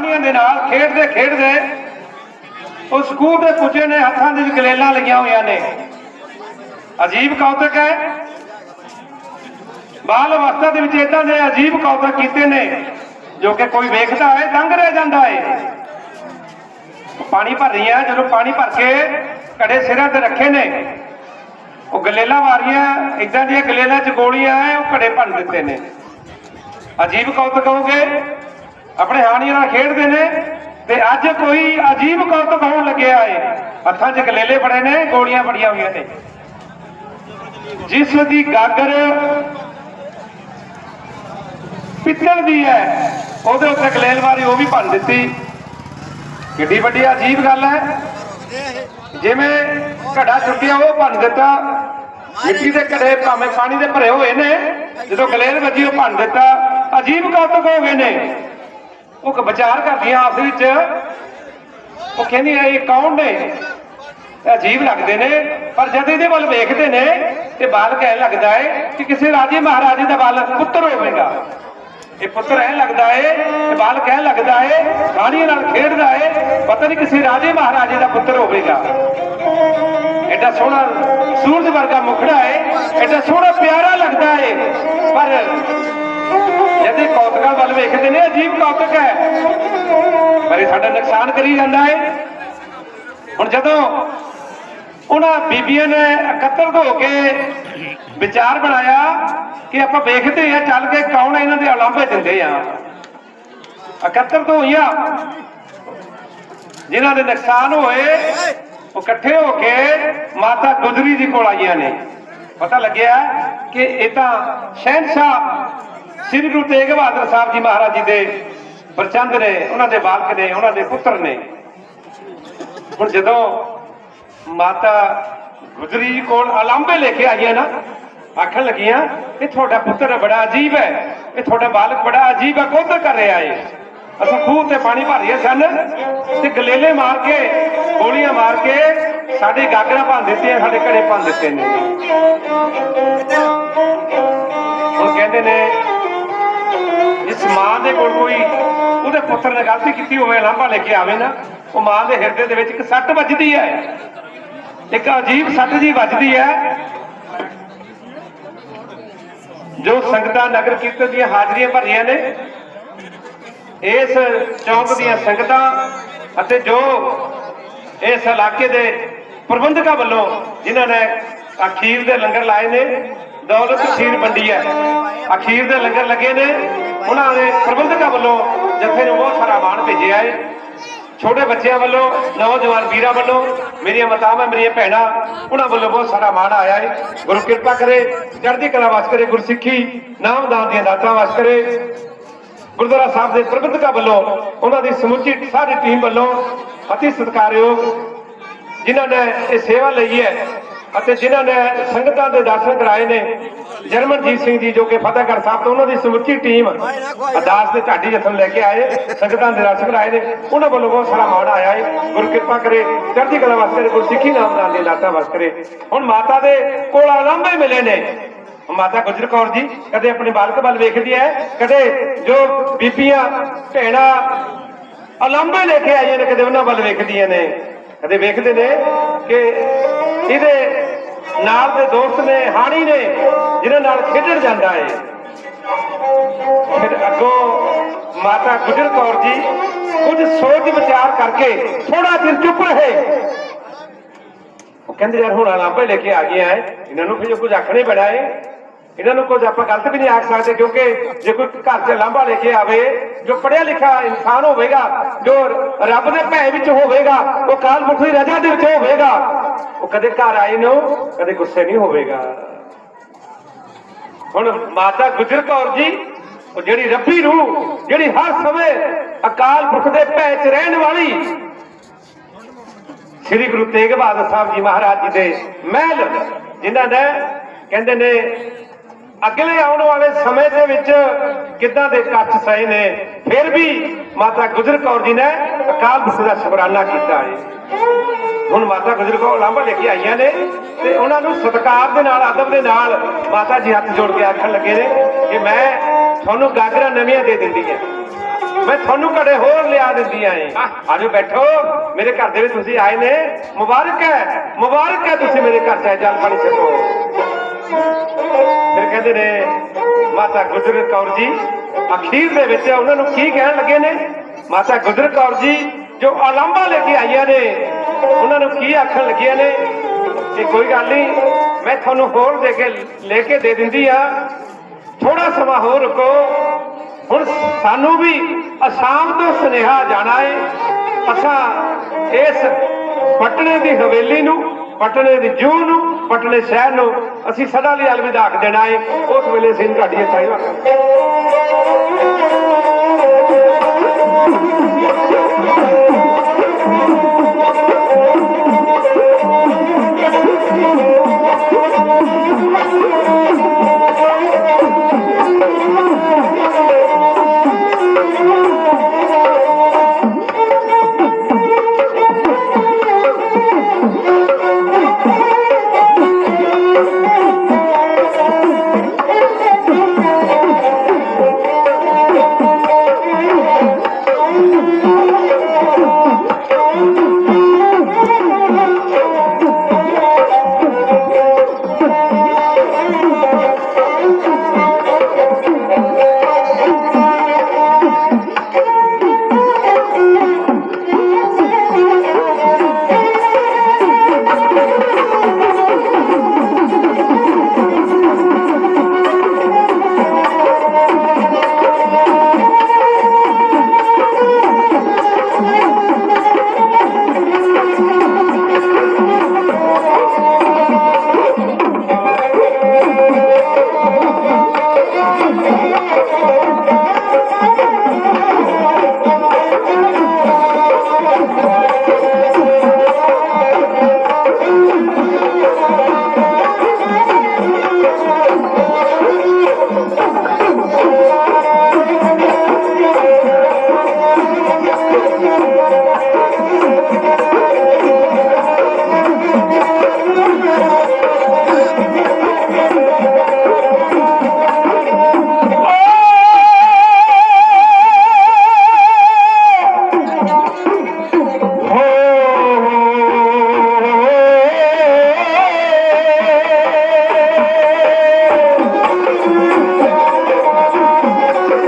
ਹਾਣੀਆਂ ਦੇ ਨਾਲ ਖੇਡਦੇ ਖੇਡਦੇ ਉਹ ਸਕੂਲ ਦੇ ਪੁੱਜੇ ਨੇ, ਹੱਥਾਂ ਦੇ ਵਿੱਚ ਗਲੇਲਾਂ ਲੱਗੀਆਂ ਹੋਈਆਂ ਨੇ। ਅਜੀਬ ਕੌਤਕ ਹੈ। ਬਾਲ ਅਵਸਥਾ ਦੇ ਵਿੱਚ ਇਦਾਂ ਦੇ ਅਜੀਬ ਕੌਤਕ ਕੀਤੇ ਨੇ, ਜੋ ਕਿ ਕੋਈ ਵੇਖਦਾ ਹੈ ਦੰਗ ਰਹਿ ਜਾਂਦਾ ਹੈ। ਪਾਣੀ ਭਰ ਰਹੀਆਂ, ਜਦੋਂ ਪਾਣੀ ਭਰ ਕੇ ਘੜੇ ਸਿਰਾਂ ਤੇ ਰੱਖੇ ਨੇ, ਉਹ ਗਲੇਲਾਂ ਮਾਰੀਆਂ ਇਦਾਂ ਦੀਆਂ ਗਲੇਲਾਂ ਚ ਗੋਲੀਆਂ ਹੈ ਉਹ ਘੜੇ ਭੰਨ ਦਿੱਤੇ ਨੇ। ਅਜੀਬ ਕੌਤਕ ਹੋਗੇ ਆਪਣੇ ਹਾਣੀਆਂ ਨਾਲ ਖੇਡਦੇ ਨੇ ਤੇ ਅੱਜ ਕੋਈ ਅਜੀਬ ਕਰਤਬ ਹੋਣ ਲੱਗਿਆ ਏ। ਹੱਥਾਂ 'ਚ ਗਲੇਲੇ ਬੜੇ ਨੇ, ਗੋਲੀਆਂ ਬੜੀਆਂ ਹੋਈਆਂ ਨੇ। ਜਿਸ ਦੀ ਗਾਗਰ ਪਿੱਤਲ ਦੀ ਹੈ, ਉਹਦੇ ਉੱਤੇ ਗਲੇਲ ਮਾਰੀ, ਉਹ ਵੀ ਭੰਨ ਦਿੱਤੀ। ਕਿੱਡੀ ਵੱਡੀ ਅਜੀਬ ਗੱਲ ਹੈ। ਜਿਵੇਂ ਘੜਾ ਚੁੱਕਿਆ, ਉਹ ਭੰਨ ਦਿੱਤਾ। ਮਿੱਟੀ ਦੇ ਘੜੇ ਭਾਵੇਂ ਪਾਣੀ ਦੇ ਭਰੇ ਹੋਏ ਨੇ, ਜਦੋਂ ਗਲੇਲ ਵੱਜੀ, ਉਹ ਭੰਨ ਦਿੱਤਾ। ਅਜੀਬ ਕੌਤਕ ਹੋ ਗਏ ਨੇ। ਉਹ ਵਿਚਾਰ ਕਰਦੀਆਂ ਆਪਸ ਵਿੱਚ। ਉਹ ਕਹਿੰਦੀਆਂ ਇਹ ਕੌਣ ਨੇ? ਇਹ ਅਜੀਬ ਲੱਗਦੇ ਨੇ, ਪਰ ਜਦ ਇਹਦੇ ਵੱਲ ਵੇਖਦੇ ਨੇ, ਤੇ ਬਾਲ ਕਹਿਣ ਲੱਗਦਾ ਹੈ ਕਿ ਕਿਸੇ ਰਾਜੇ ਮਹਾਰਾਜੇ ਦਾ ਬਾਲ ਪੁੱਤਰ ਹੋਵੇਗਾ। ਇਹ ਪੁੱਤਰ ਐ ਲੱਗਦਾ ਏ ਇਹ ਬਾਲ ਕਹਿਣ ਲੱਗਦਾ ਏ, ਰਾਣੀਆਂ ਨਾਲ ਖੇਡਦਾ ਏ, ਪਤਾ ਨਹੀਂ ਕਿਸੇ ਰਾਜੇ ਮਹਾਰਾਜੇ ਦਾ ਪੁੱਤਰ ਹੋਵੇਗਾ। ਐਡਾ ਸੋਹਣਾ ਸੂਰਜ ਵਰਗਾ ਮੁਖੜਾ ਏ, ਐਡਾ ਸੋਹਣਾ ਪਿਆਰਾ ਲੱਗਦਾ ਏ, ਪਰ ਵੇਖਦੇ ਨੇ, ਅਜੀਬ ਕੌਤਕ ਹੈ। ਪਰ ਸਾਡਾ ਨੁਕਸਾਨ ਕਰੀ ਜਾਂਦਾ ਏ। ਹੁਣ ਜਦੋਂ ਉਹਨਾਂ ਬੀਬੀਆਂ ਨੇ ਇਕੱਤਰ ਹੋ ਕੇ ਵਿਚਾਰ ਬਣਾਇਆ ਕਿ ਆਪਾਂ ਵੇਖਦੇ ਆ ਚੱਲ ਕੇ ਕੌਣ ਇਹਨਾਂ ਦੇ ਉਲਾਂਭੇ ਦਿੰਦੇ ਆ। ਇਕੱਤਰ ਤੋਂ ਹੋਈਆਂ ਜਿਨ੍ਹਾਂ ਦੇ ਨੁਕਸਾਨ ਹੋਏ, ਉਹ ਇਕੱਠੇ ਹੋ ਕੇ ਮਾਤਾ ਗੁਜਰੀ ਜੀ ਕੋਲ ਆਈਆਂ ਨੇ। ਪਤਾ ਲੱਗਿਆ ਕਿ ਇਹ ਤਾਂ ਸ਼ਹਿਨशाह ਸ੍ਰੀ ਗੁਰੂ ਤੇਗ ਬਹਾਦਰ ਸਾਹਿਬ ਜੀ ਮਹਾਰਾਜ ਜੀ ਦੇ ਪ੍ਰਚੰਦ ਨੇ, ਉਹਨਾਂ ਦੇ ਬਾਲਕ ਨੇ, ਉਹਨਾਂ ਦੇ ਪੁੱਤਰ ਨੇ। ਹੁਣ ਜਦੋਂ ਮਾਤਾ ਗੁਜਰੀ ਕੋਲ ਅਲਾਂਬੇ ਲੈ ਕੇ ਆਈਆਂ ਨਾ, ਆਖਣ ਲੱਗੀਆਂ, ਇਹ ਤੁਹਾਡਾ ਪੁੱਤਰ ਬੜਾ ਅਜੀਬ ਹੈ, ਇਹ ਤੁਹਾਡਾ ਬਾਲਕ ਬੜਾ ਅਜੀਬ ਹੈ ਕੋਧਰ ਕਰ ਰਿਹਾ ਏ? ਅਸੀਂ ਖੂਹ ਤੇ ਪਾਣੀ ਭਰ ਰਹੇ ਸਨ ਤੇ ਗਲੇਲੇ ਮਾਰ ਕੇ, ਗੋਲੀਆਂ ਮਾਰ ਕੇ ਸਾਡੇ ਗਾਗਰਾਂ ਭੰਨ ਦਿੱਤੀਆਂ ਸਾਡੇ ਘੜੇ ਭੰਨ ਦਿੱਤੇ ਨੇ। ਹੁਣ ਕਹਿੰਦੇ ਨੇ ਜਿਸ ਮਾਂ ਦੇ ਕੋਲ ਕੋਈ ਉਹਦੇ ਪੁੱਤਰ ਨੇ ਗਲਤੀ ਕੀਤੀ ਹੋਵੇ, ਲਾਂਭਾ ਲੈ ਕੇ ਆਵੇ ਨਾ, ਉਹ ਮਾਂ ਦੇ ਹਿਰਦੇ ਦੇ ਵਿੱਚ ਇੱਕ ਸੱਟ ਵੱਜਦੀ ਹੈ। ਇੱਕ ਅਜੀਬ ਸੱਟ ਜੀ ਵੱਜਦੀ ਹੈ, ਜੋ ਸੰਗਤਾਂ ਨਗਰ ਕੀਰਤਨ ਦੀਆਂ ਹਾਜ਼ਰੀਆਂ ਭਰੀਆਂ ਨੇ। ਇਸ ਚੌਂਕ ਦੀਆਂ ਸੰਗਤਾਂ ਅਤੇ ਜੋ ਇਸ ਇਲਾਕੇ ਦੇ ਪ੍ਰਬੰਧਕਾਂ ਵੱਲੋਂ ਜਿਨ੍ਹਾਂ ਨੇ ਅਖੀਰ ਦੇ ਲੰਗਰ ਲਾਏ ਨੇ। ਦੌਲਤ ਖੀਰ ਵੰਡੀ ਹੈ। ਅਖੀਰ ਦੇ ਲੰਗਰ ਲੱਗੇ ਨੇ। ਉਹਨਾਂ ਦੇ ਪ੍ਰਬੰਧਕਾਂ ਵੱਲੋਂ ਜਥੇ ਨੂੰ ਬਹੁਤ ਸਾਰਾ ਮਾਣ ਭੇਜਿਆ ਹੈ। ਛੋਟੇ ਬੱਚਿਆਂ ਵੱਲੋਂ, ਨੌਜਵਾਨ ਵੀਰਾਂ ਵੱਲੋਂ, ਮੇਰੀਆਂ ਮਾਤਾਵਾਂ, ਮੇਰੀਆਂ ਭੈਣਾਂ, ਉਹਨਾਂ ਵੱਲੋਂ ਬਹੁਤ ਸਾਰਾ ਮਾਣ ਆਇਆ ਹੈ। ਗੁਰੂ ਕਿਰਪਾ ਕਰੇ, ਚੜ੍ਹਦੀ ਕਲਾ ਵਾਸ ਕਰੇ, ਗੁਰਸਿੱਖੀ, ਨਾਮਦਾਨ ਦੀਆਂ ਦਾਤਾਂ ਵਾਸ ਕਰੇ। ਗੁਰਦੁਆਰਾ ਸਾਹਿਬ ਦੇ ਪ੍ਰਬੰਧਕਾਂ ਵੱਲੋਂ, ਉਹਨਾਂ ਦੀ ਸਮੁੱਚੀ ਸਾਰੀ ਟੀਮ ਵੱਲੋਂ ਅਤੀ ਸਤਿਕਾਰਯੋਗ ਜਿਨ੍ਹਾਂ ਨੇ ਇਹ ਸੇਵਾ ਲਈ ਹੈ ਅਤੇ ਜਿਨ੍ਹਾਂ ਨੇ ਸੰਗਤਾਂ ਦੇ ਦਰਸ਼ਨ ਕਰਾਏ ਨੇ, ਜਰਮਨਜੀਤ ਸਿੰਘ ਜੀ ਜੋ ਕਿ ਫਤਿਹਗੜ੍ਹ ਸਾਹਿਬ ਤੋਂ ਉਹਨਾਂ ਦੀ ਸਮੁੱਚੀ ਟੀਮ ਅਰਦਾਸ ਦੇ ਢਾਡੀ ਜਥਨ ਲੈ ਕੇ ਆਏ, ਸੰਗਤਾਂ ਦੇ ਦਰਸ਼ਨ ਕਰਾਏ ਨੇ, ਉਹਨਾਂ ਵੱਲੋਂ ਬਹੁਤ ਸਾਰਾ ਮਾਣ ਆਇਆ ਹੈ। ਗੁਰੂ ਕਿਰਪਾ ਕਰੇ, ਚੜ੍ਹਦੀ ਕਲਾ ਵਾਸਤੇ ਗੁਰੂ ਸਿੱਖੀ ਨਾਮਦਾਨ ਦੇ ਦਾਤਾ ਵਾਸ ਹੁਣ ਮਾਤਾ ਦੇ ਕੋਲ ਆਲੰਬੇ ਮਿਲੇ ਨੇ। ਮਾਤਾ ਗੁਜਰ ਕੌਰ ਜੀ, ਕਦੇ ਆਪਣੇ ਬਾਲਕ ਵੱਲ ਵੇਖਦੀ ਹੈ, ਕਦੇ ਜੋ ਬੀਬੀਆਂ, ਭੈਣਾਂ ਅਲੰਬੇ ਲੈ ਕੇ ਆਈਆਂ ਨੇ, ਕਦੇ ਉਹਨਾਂ ਵੱਲ ਵੇਖਦੀਆਂ ਨੇ। ਕਦੇ ਵੇਖਦੇ ਨੇ ਕਿ ਇਹਦੇ ਨਾਲ ਦੇ ਦੋਸਤ ਨੇ, ਹਾਣੀ ਨੇ ਜਿਹਨਾਂ ਨਾਲ ਖੇਡਣ ਜਾਂਦਾ ਹੈ ਫਿਰ ਅੱਗੋਂ ਮਾਤਾ ਗੁਜਰ ਕੌਰ ਜੀ ਕੁਝ ਸੋਚ ਵਿਚਾਰ ਕਰਕੇ ਥੋੜਾ ਚਿਰ ਚੁੱਪ ਰਹੇ। ਉਹ ਕਹਿੰਦੇ, ਯਾਰ ਹੁਣ ਲਾਂਭੇ ਲੈ ਕੇ ਆ ਗਏ ਆ ਇਹਨਾਂ ਨੂੰ ਫਿਰ ਕੁਝ ਆਖਣੇ ਬੜਾ ਏ। ਇਹਨਾਂ ਨੂੰ ਕੁਝ ਆਪਾਂ ਗਲਤ ਵੀ ਨਹੀਂ ਆਖ ਸਕਦੇ ਕਿਉਂਕਿ ਜੇ ਕੋਈ ਘਰ 'ਚ ਲਾਂਭਾ ਲੈ ਕੇ ਆਵੇ, ਜੋ ਪੜਿਆ ਲਿਖਿਆ ਇਨਸਾਨ ਹੋਵੇਗਾ, ਜੋ ਰੱਬ ਦੇ ਭੈ ਵਿੱਚ ਹੋਵੇਗਾ, ਉਹ ਕਾਲ ਮੁਖ ਦੀ ਰਜਾ ਦੇ ਵਿੱਚ ਹੋਵੇਗਾ ਉਹ ਕਦੇ ਘਰ ਆਏ ਨੂੰ ਕਦੇ ਗੁੱਸੇ ਨਹੀਂ ਹੋਵੇਗਾ। ਹੁਣ ਮਾਤਾ ਗੁਜਰ ਕੌਰ ਜੀ, ਉਹ ਜਿਹੜੀ ਰੱਬੀ ਰੂਹ, ਜਿਹੜੀ ਹਰ ਸਮੇਂ ਅਕਾਲ ਪੁਰਖ ਦੇ ਭੈ 'ਚ ਰਹਿਣ ਵਾਲੀ ਸ੍ਰੀ ਗੁਰੂ ਤੇਗ ਬਹਾਦਰ ਸਾਹਿਬ ਜੀ ਮਹਾਰਾਜ ਜੀ ਦੇ ਮਹਿਲ, ਜਿਨ੍ਹਾਂ ਨੇ ਕਹਿੰਦੇ ਨੇ, ਅਗਲੇ ਆਉਣ ਵਾਲੇ ਸਮੇਂ ਦੇ ਵਿੱਚ ਕਿੱਦਾਂ ਦੇ ਕੱਚ ਸਹੇ ਨੇ, ਫਿਰ ਵੀ ਮਾਤਾ ਗੁਜਰ ਕੌਰ ਜੀ ਨੇ ਅਕਾਲ ਪੁਰਖ ਦਾ ਸ਼ੁਕਰਾਨਾ ਕੀਤਾ ਹੈ। ਹੁਣ ਮਾਤਾ ਗੁਜਰ ਕੌਰ ਲਾਂਭਾ ਲੈ ਕੇ ਆਈਆਂ ਨੇ ਤੇ ਉਹਨਾਂ ਨੂੰ ਸਤਿਕਾਰ ਦੇ ਨਾਲ, ਅਦਬ ਦੇ ਨਾਲ ਮਾਤਾ ਜੀ ਹੱਥ ਜੋੜ ਕੇ ਆਖਣ ਲੱਗੇ ਨੇ ਕਿ ਮੈਂ ਤੁਹਾਨੂੰ ਗਾਗਰਾਂ ਨਵੀਆਂ ਦੇ ਦਿੰਦੀ ਹਾਂ। ਮੈਂ ਤੁਹਾਨੂੰ ਘੜੇ ਹੋਰ ਲਿਆ ਦਿੰਦੀਆਂ ਏ ਆਜੋ ਬੈਠੋ। ਮੇਰੇ ਘਰ ਦੇ ਵਿੱਚ ਤੁਸੀਂ ਆਏ ਨੇ। ਮੁਬਾਰਕ ਹੈ ਮੁਬਾਰਕ ਹੈ ਤੁਸੀਂ ਮੇਰੇ ਘਰ ਚ ਆਏ ਜਲ ਪਾਣੀ ਛਕੋ। ਫਿਰ ਕਹਿੰਦੇ ਨੇ, ਮਾਤਾ ਗੁਜਰ ਕੌਰ ਜੀ, ਅਖੀਰ ਦੇ ਵਿੱਚ ਉਹਨਾਂ ਨੂੰ ਕੀ ਕਹਿਣ ਲੱਗੇ ਨੇ? ਮਾਤਾ ਗੁਜਰ ਕੌਰ ਜੀ, ਜੋ ਆਲੰਬਾ ਲੈ ਕੇ ਆਈਆਂ ਨੇ ਉਹਨਾਂ ਨੂੰ ਕੀ ਆਖਣ ਲੱਗੀਆਂ ਨੇ? ਕਿ ਕੋਈ ਗੱਲ ਨਹੀਂ, ਮੈਂ ਤੁਹਾਨੂੰ ਹੋਰ ਦੇ ਕੇ, ਲੈ ਕੇ ਦੇ ਦਿੰਦੀ ਆ। ਥੋੜਾ ਸਮਾਂ ਹੋਰ ਰੁਕੋ। ਹੁਣ ਸਾਨੂੰ ਵੀ ਅਸਾਮ ਤੋਂ ਸੁਨੇਹਾ ਜਾਣਾ ਏ। ਅਸਾਂ ਇਸ ਪਟਨੇ ਦੀ ਹਵੇਲੀ ਨੂੰ ਪਟਨੇ ਦੀ ਜੂ ਨੂੰ ਪਟਨੇ ਸ਼ਹਿਰ ਨੂੰ ਅਸੀਂ ਸਦਾ ਲਈ ਅਲਵਿਦਾ ਆਖ ਦੇਣਾ ਏ। ਉਸ ਵੇਲੇ ਸਿੰਘ ਘਾਟੀਆਂ ਚਾਹੀਦਾ